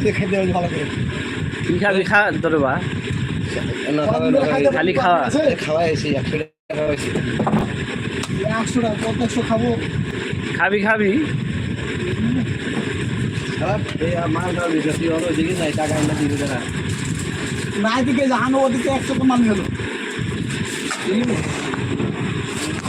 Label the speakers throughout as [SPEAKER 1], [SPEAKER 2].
[SPEAKER 1] হবে ভালো করে
[SPEAKER 2] কি খাবি খা তোরে বা
[SPEAKER 3] খাওয়া
[SPEAKER 2] খালি খাওয়া
[SPEAKER 3] খাওয়া এসে একশো টাকা
[SPEAKER 1] একশো টাকা পঞ্চাশশো খাব
[SPEAKER 2] খাবি খাবি
[SPEAKER 3] দিকে নাই টাকা আমরা দিতে না
[SPEAKER 1] না এদিকে জাহানো ওদিকে একশো তো মাল গেলো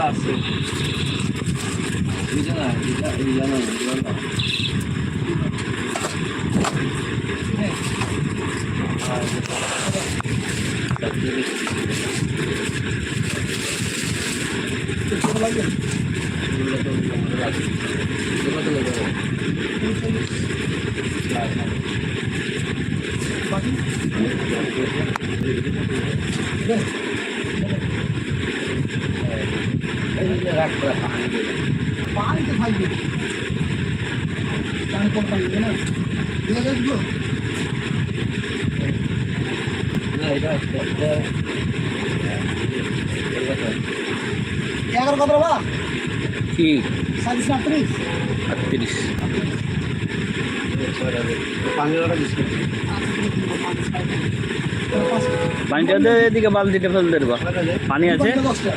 [SPEAKER 3] আছে জানো জানো
[SPEAKER 1] লাগে বাকি পানিতে থাকবে পানি থাকবে না দিয়ে দেখব এগারো কত বা
[SPEAKER 2] কি পানিটা এদিকে বালতিটা ফেল দে রে পানি আছে
[SPEAKER 1] দশটা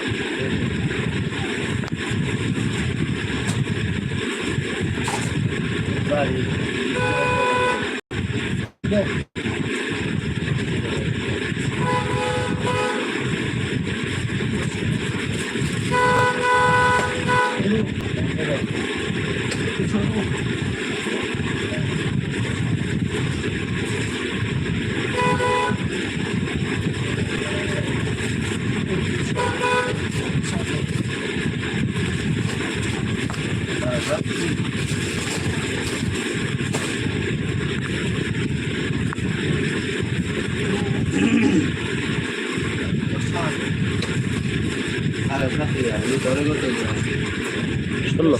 [SPEAKER 2] ষোলো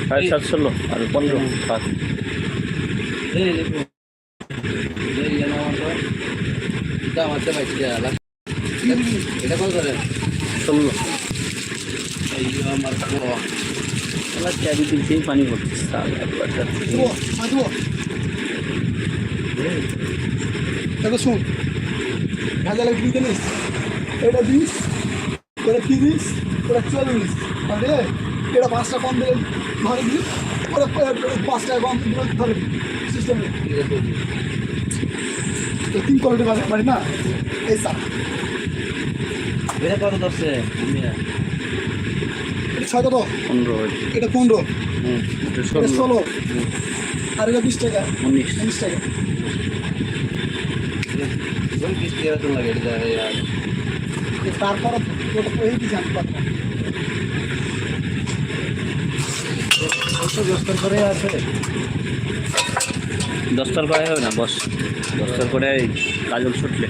[SPEAKER 2] সাড়ে সাত ষোলো আর পনেরো সাত
[SPEAKER 3] এটা কল করে
[SPEAKER 2] ষোলো
[SPEAKER 3] আমার
[SPEAKER 2] এবার চারিদিকেই পানি পড়ছে।
[SPEAKER 1] দেবো দেবো শোন কি জানিস? এটা বিশ এটা তিরিশ এটা চল্লিশ মানে এটা পাঁচটা কম দিলে ধরে ওরা পাঁচটা কম দিলে ধরে সিস্টেমে তো তিন কোয়ালিটি বাজে পারি না? এই সার
[SPEAKER 3] এটা কত ধরছে?
[SPEAKER 1] ছয় কত?
[SPEAKER 2] পনেরো।
[SPEAKER 1] এটা পনেরো।
[SPEAKER 2] এটা ষোলো।
[SPEAKER 1] আর এটা বিশ টাকা।
[SPEAKER 2] উনিশ।
[SPEAKER 1] উনিশ টাকা।
[SPEAKER 3] কিস্তি এরকম লাগে?
[SPEAKER 1] তারপর ওটা কি জানতে পারতাম
[SPEAKER 3] করে আছে?
[SPEAKER 2] দশটার করে হবে না বস। দশটার করে কাজল ছুটলে।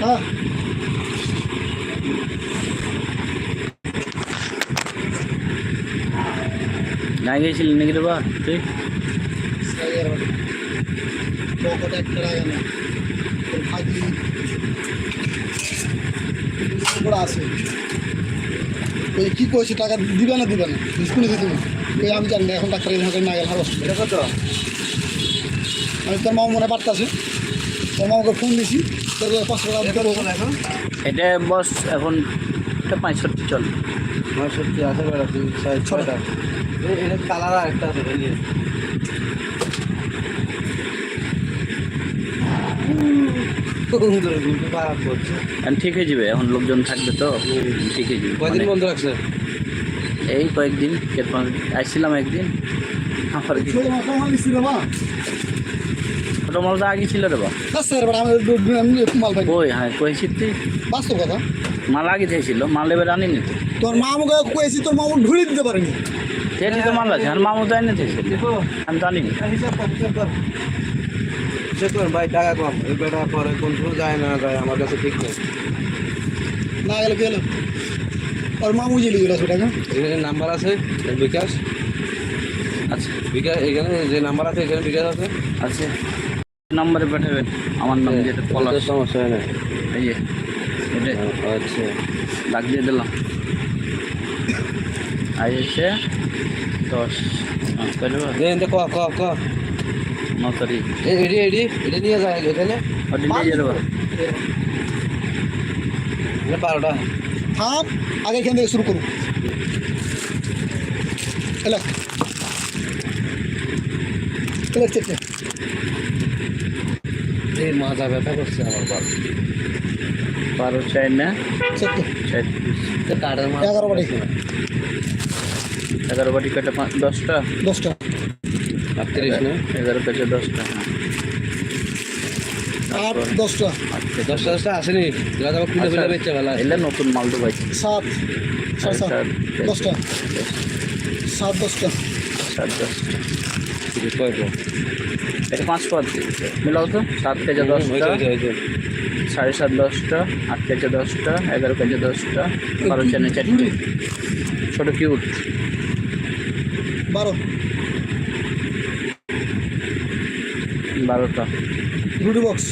[SPEAKER 1] হ্যাঁ
[SPEAKER 2] না গিয়েছিলি নাকি রে বা তুই
[SPEAKER 1] পকেটে একটা লাগে না ভাজি করে আছে ওই কী করেছে টাকা দিবে না দিবে না? স্কুলে দিতে না ওই আমি জানি না এখন ডাক্তার এখানে না গেলে ভালো
[SPEAKER 3] এটা কত?
[SPEAKER 1] আমি তোর মামা মনে পারতাছে তোর মামাকে ফোন দিছি তোর পাঁচশো টাকা
[SPEAKER 3] এখন?
[SPEAKER 2] এটা বস এখন এটা পঁয়ষট্টি চল।
[SPEAKER 3] আমার সত্যি আছে বেড়া তুই ছয়টা। এটা কালার আর একটা আছে করছে
[SPEAKER 2] এখন ঠিক হয়ে যাবে এখন লোকজন থাকবে তো ঠিক হয়ে যাবে।
[SPEAKER 3] কয়দিন বন্ধ রাখছে
[SPEAKER 2] এই কয়েকদিন চার পাঁচ আসছিলাম একদিন আমার
[SPEAKER 1] ছোটো
[SPEAKER 2] মালটা আগে ছিল রে বা কই হ্যাঁ কইছি তুই?
[SPEAKER 1] বাস্তব কথা।
[SPEAKER 2] মাল আগে থেকেছিল মাল এবার আনিনি
[SPEAKER 1] তোর মা কয়েছি তোর মামু ঢুলে দিতে পারেনি।
[SPEAKER 2] সেটি তো মাল আছে আর মামু তো আমি তো আনিনি।
[SPEAKER 3] হিসাব কর ভাই টাকা কম এই বেটা পরে কোন সময় যায় না যায় আমার কাছে ঠিক নেই।
[SPEAKER 1] না গেলে কি হলো? ওর মামু জেলি গেল টাকা
[SPEAKER 3] এখানে নাম্বার আছে বিকাশ।
[SPEAKER 2] আচ্ছা
[SPEAKER 3] বিকাশ এখানে যে নাম্বার আছে এখানে বিকাশ আছে।
[SPEAKER 2] আছে নাম্বারে পাঠাবেন আমার নাম যেটা
[SPEAKER 3] কোনো
[SPEAKER 2] পলাশ
[SPEAKER 3] সমস্যা হয় না।
[SPEAKER 2] এই যে এটা
[SPEAKER 3] আচ্ছা।
[SPEAKER 2] ডাক দিয়ে দিলাম। আজ হচ্ছে দশ। হ্যাঁ, দেবো?
[SPEAKER 3] দেন তো ক ক ক। এ- এডি এডি এটা নিয়ে যায় এখানে।
[SPEAKER 2] ওটা নিয়ে পারো
[SPEAKER 3] এটা বারোটা।
[SPEAKER 1] থাম আগে এখান থেকে শুরু করুন চেপে।
[SPEAKER 3] এই মাথা ব্যথা করছে আমার বাপ।
[SPEAKER 2] বারো চার না?
[SPEAKER 1] এগারো বাটি।
[SPEAKER 2] এগারো বাটি কটা দশটা?
[SPEAKER 1] দশটা।
[SPEAKER 3] আটত্রিশ না?
[SPEAKER 2] এগারো কাছে দশটা হ্যাঁ।
[SPEAKER 1] আট দশটা।
[SPEAKER 2] আচ্ছা
[SPEAKER 3] দশটা দশটা আসেনি। তোরা তো কিলো কিলো বেচছে বেলা
[SPEAKER 2] এলে নতুন মাল তো পাইছি
[SPEAKER 1] সাত সাড়ে সাত
[SPEAKER 2] সাত,
[SPEAKER 1] দশটা। সাত দশটা।
[SPEAKER 2] সাত দশটা।
[SPEAKER 3] কয় কয়
[SPEAKER 2] এটা পাঁচ পদ মিলাও তো সাত কেজি দশটা।
[SPEAKER 3] হয়েছে হয়েছে।
[SPEAKER 2] সাড়ে সাত দশটা আট কেজি দশটা এগারো কেজি দশটা বারো চানে চারটে। ছোটো কিউট।
[SPEAKER 1] বারো।
[SPEAKER 2] বারোটা।
[SPEAKER 1] রুটি বক্স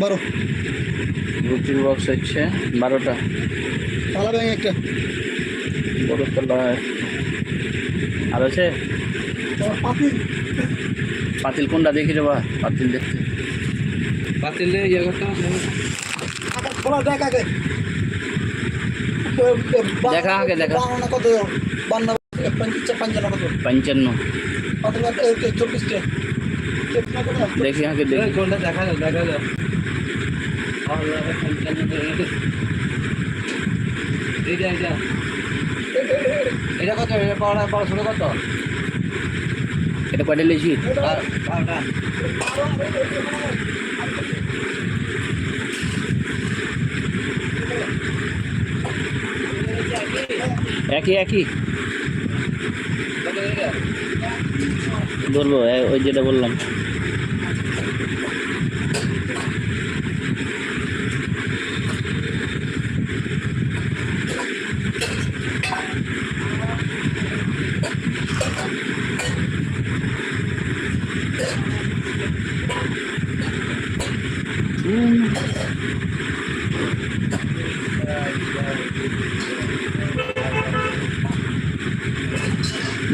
[SPEAKER 1] বারো।
[SPEAKER 2] রুটির বক্স হচ্ছে বারোটা।
[SPEAKER 1] তালা ব্যাং একটা।
[SPEAKER 2] বড় তলা। আর আছে?
[SPEAKER 1] তোমার পাতি
[SPEAKER 2] পাতিল কোনটা দেখি রে বা পাতিল দেখতে।
[SPEAKER 3] পাতিলে ইয়ে করতে
[SPEAKER 1] দেখ আগে।
[SPEAKER 2] দেখা আগে, দেখা।
[SPEAKER 1] কত? বান্না পাঞ্চান্ন কত?
[SPEAKER 2] পঞ্চান্ন।
[SPEAKER 1] চব্বিশটা।
[SPEAKER 2] দেখি আগে দেখি।
[SPEAKER 3] কোনটা দেখা যাও দেখা যাও এইটা এইটা। এটা কত? এটা পড়া পড়াশোনা কত?
[SPEAKER 2] এটা কয়টা লেছি
[SPEAKER 3] বারো- বারোটা।
[SPEAKER 2] একই একই? ধরবো ওই যেটা বললাম।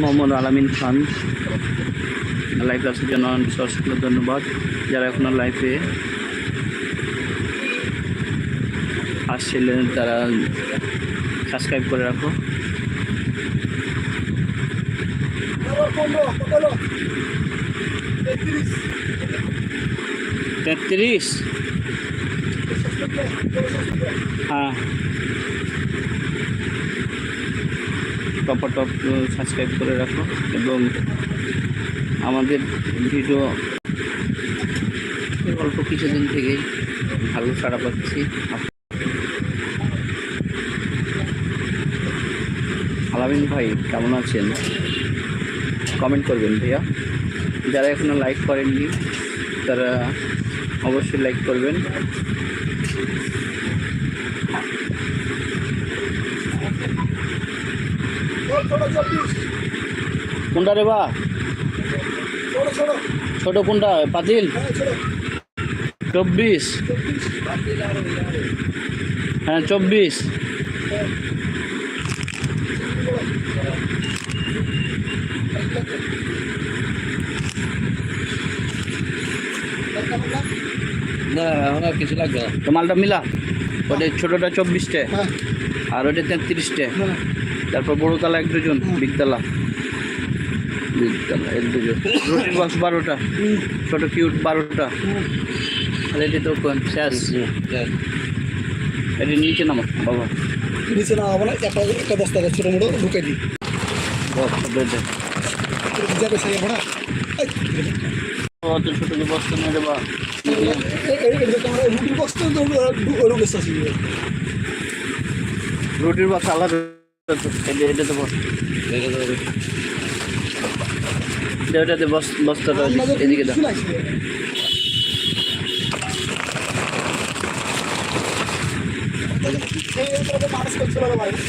[SPEAKER 2] মোহাম্মদ আলামিন খান। লাইভ আসার জন্য অসংখ্য ধন্যবাদ, যারা এখনও লাইফে আসছিলেন, তারা সাবস্ক্রাইব করে রাখো। তেত্রিশ? হ্যাঁ। টপ টপ সাবস্ক্রাইব করে রাখো এবং আমাদের ভিডিও অল্প কিছুদিন থেকেই ভালো সাড়া পাচ্ছি। আলামিন ভাই, কেমন আছেন? কমেন্ট করবেন ভাইয়া। যারা এখনও লাইক করেননি, তারা অবশ্যই লাইক করবেন। কোনটা রে বা?
[SPEAKER 1] ছোট
[SPEAKER 2] কোনটা? পাতিল? চব্বিশ। হ্যাঁ চব্বিশ।
[SPEAKER 3] কিছু লাগবে না।
[SPEAKER 2] তো মালটা মিলা। ওটা ছোটোটা চব্বিশটে
[SPEAKER 1] হ্যাঁ।
[SPEAKER 2] আর ওটা তেত্রিশটে।
[SPEAKER 1] হ্যাঁ।
[SPEAKER 2] তারপর বড় তালা এক দুজন বিগতলা বিগতলা এক দুজন রুটির বক্স বারোটা। ছোটো কিউট বারোটা। এটি তো শেষ। এটি নিচে নামো বাবা।
[SPEAKER 1] নিচে না হবে না একটা একটা বস্তা ছোটো মোটো ঢুকে দিই।
[SPEAKER 2] বক্স বেডে
[SPEAKER 1] যাবে সাই আমরা
[SPEAKER 2] অত ছোটো যে বক্স নিয়ে দেবা
[SPEAKER 1] আমরা রুটি তো ওরকম বস্তা আছে।
[SPEAKER 2] রুটির আলাদা। এটা তো ওটাতে বস- বস্তাটা এদিকে দাও।
[SPEAKER 1] মানুষ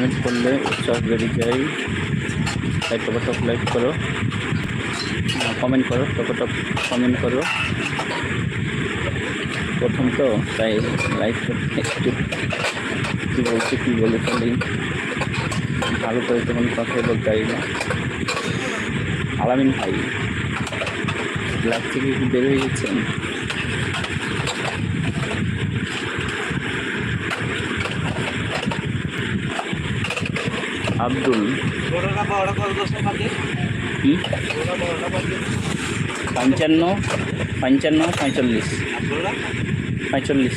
[SPEAKER 2] কমেন্ট করলে উৎসাহ বেড়ে যায়। তাই টপটপ লাইক করো। কমেন্ট করো টপটপ কমেন্ট করো। প্রথম তো, তাই লাইক একটু কী বলছি, কী বলে ফেলি ভালো করে তেমন কথাই বলতে পারি না। আলামিন ভাই লাইভ থেকে বের হয়ে গেছেন? আব্দুল। পঞ্চান্ন পঞ্চান্ন, পঁয়তাল্লিশ। পঁয়তাল্লিশ।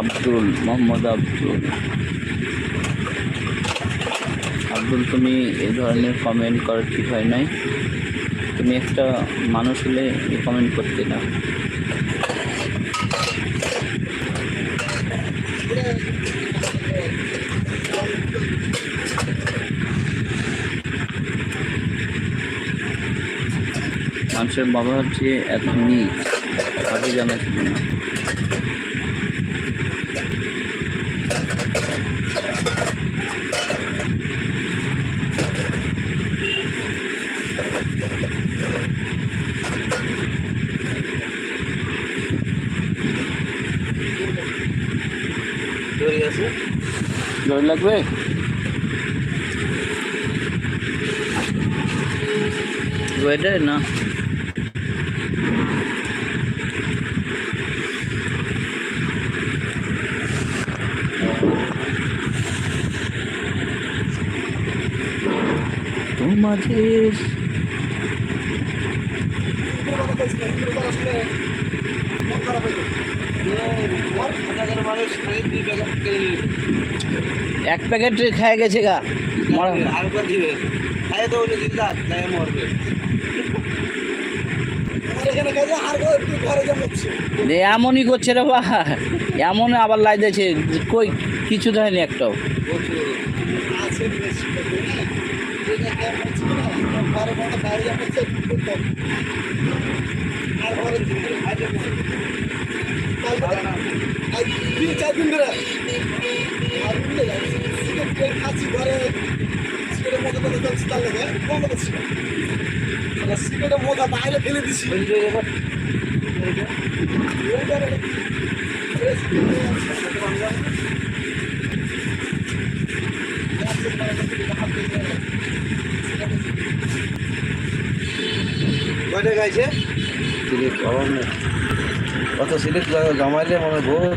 [SPEAKER 2] আব্দুল, মোহাম্মদ আব্দুল। আব্দুল, তুমি এই ধরনের কমেন্ট করা ঠিক হয় নাই। তুমি একটা মানুষ হলে কমেন্ট করতে না মানুষের বাবা হচ্ছে এত আগে জানা ছিল না লাগবে? ওয়েটার না? তোমাদের এক প্যাকেট খেয়ে গেছে গা। মরা
[SPEAKER 3] আর দিবে খাই তো তাই মরবে
[SPEAKER 1] এখানে গেছে আর একটু ঘরে জমাচ্ছে
[SPEAKER 2] যে এমনই করছে রে বা এমন আবার লাই দিয়েছে কই কিছু দেয়নি একটাও।
[SPEAKER 1] ঘরে সিগারেটের করছি সিগারেটের মতো বাইরে ফেলে দিছি।
[SPEAKER 3] কয়টা গাইছে? সিলিপ অভাব নেই মনে ভোর